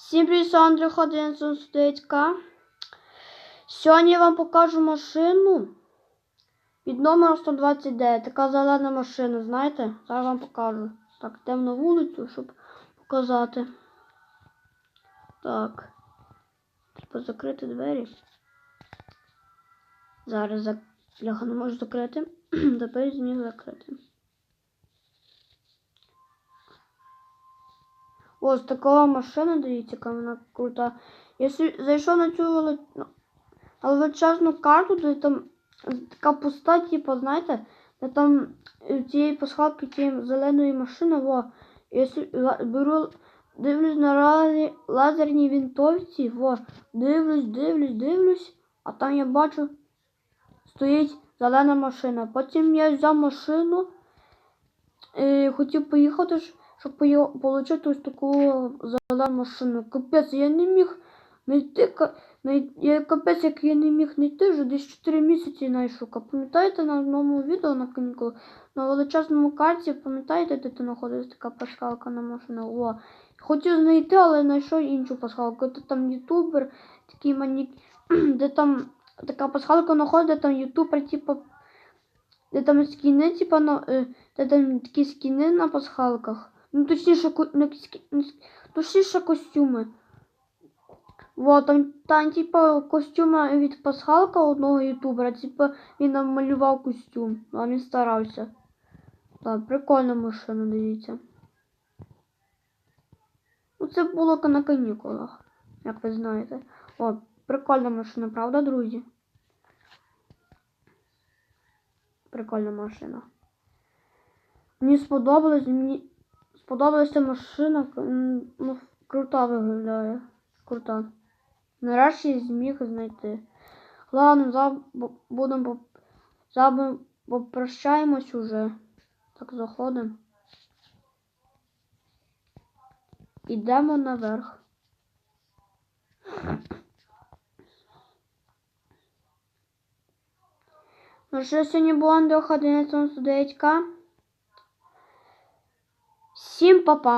Всім привіт, Андрій 11 Сьогодні я вам покажу машину під номером 129. Така зелена машина, знаєте? Зараз вам покажу. Так, на вулицю, щоб показати. Так. Треба закрити двері. Зараз зак... Бляха, не можу закрити. Тепер зміг закрити. Ось така машина, дивіться, яка вона крута. Я зайшов на цю ну, величезну карту, де там така пуста, типу, знаєте, де там е, цієї пасхалки цієї зеленої машини, во. Я беру, дивлюсь на лазерній вінтовці, во, дивлюсь, дивлюсь, дивлюсь, а там я бачу, стоїть зелена машина. Потім я взяв машину, е, хотів поїхати, ж, щоб отримати ось таку зелену машину. Капець, я не міг знайти. Я капець, як я не міг знайти, вже десь 4 місяці знайшов. Пам'ятаєте на одному відео на канікулах, на величезному карті, пам'ятаєте, де ти знаходилась така пасхалка на машину? О, хотів знайти, але знайшов іншу пасхалку. Це там ютубер, такий манік, де там така пасхалка знаходить, там ютубер, типу, де там скіни, типу, на, е, де там такі скіни на пасхалках. Ну, точніше, ко- точніше костюми. Вот, там, там, типа, костюми від пасхалка одного ютубера, типа, він нам малював костюм, а він старався. Так, прикольна машина, дивіться. Ну, це було на канікулах, як ви знаєте. О, прикольна машина, правда, друзі? Прикольна машина. Мені сподобалось, мені сподобалася машина, ну, крута виглядає. Крута. Нарешті зміг знайти. Ладно, за, будемо поп- за, попрощаємось уже. Так заходимо. Ідемо наверх. Ну що сьогодні було Андрюха 1199к. Всім па-па.